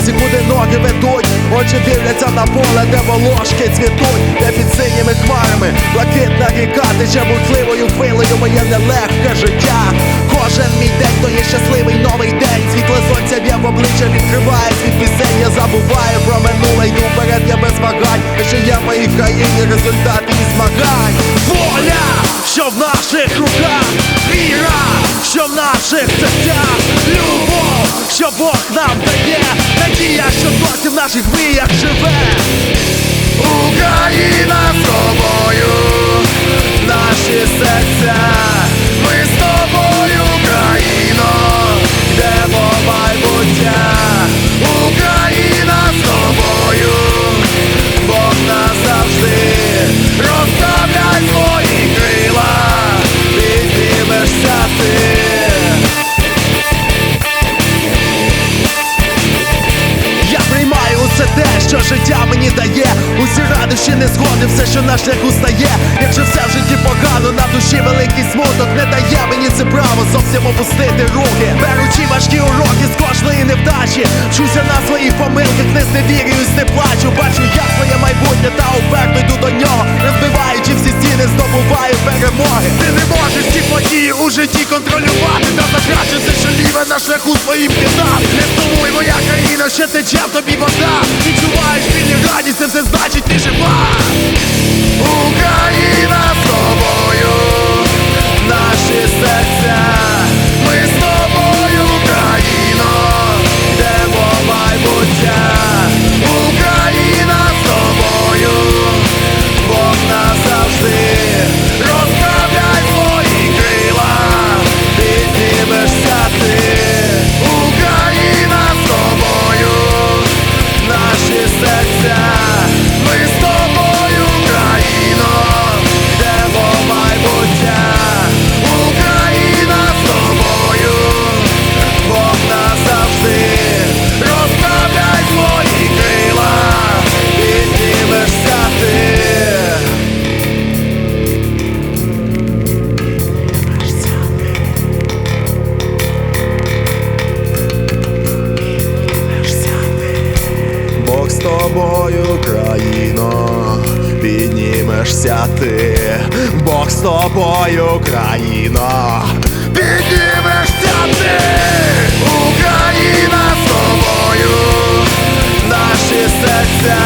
дорозі, куди ноги ведуть. Очі дивляться на поле, де волошки цвітуть, де під синіми хмарами блакитна ріка тече бурхливою хвилею моє нелегке життя. Кожен мій день то є щасливий новий день. Світле сонця б'є в обличчя, відкриває світ пісень, я забуваю про минуле, йду вперед, я без вагань. Що є в моїй країні результати і змагань. Воля, що в наших руках, Бог нам дає, надія, що досі в наших мріях живе. Україна з тобою, все, що на шляху стає. Якщо все в житті погано, на душі великий смуток не дає мені це право зовсім опустити руки. Беручи важкі уроки з кожної невдачі. Вчуся на своїх помилках, не зневірююсь, не плачу. Бачу я своє майбутнє та уперто йду до нього. Розбиваючи всі стіни, здобуваю перемоги. Ти не можеш ці події у житті контролювати та закраще все, що ліве на шляху своїм пітам. Не сумуй, моя країна, ще тече в тобі вода. тобою, країно, піднімешся ти, Бог з тобою, країно, піднімешся ти, Україна з тобою, наші серця.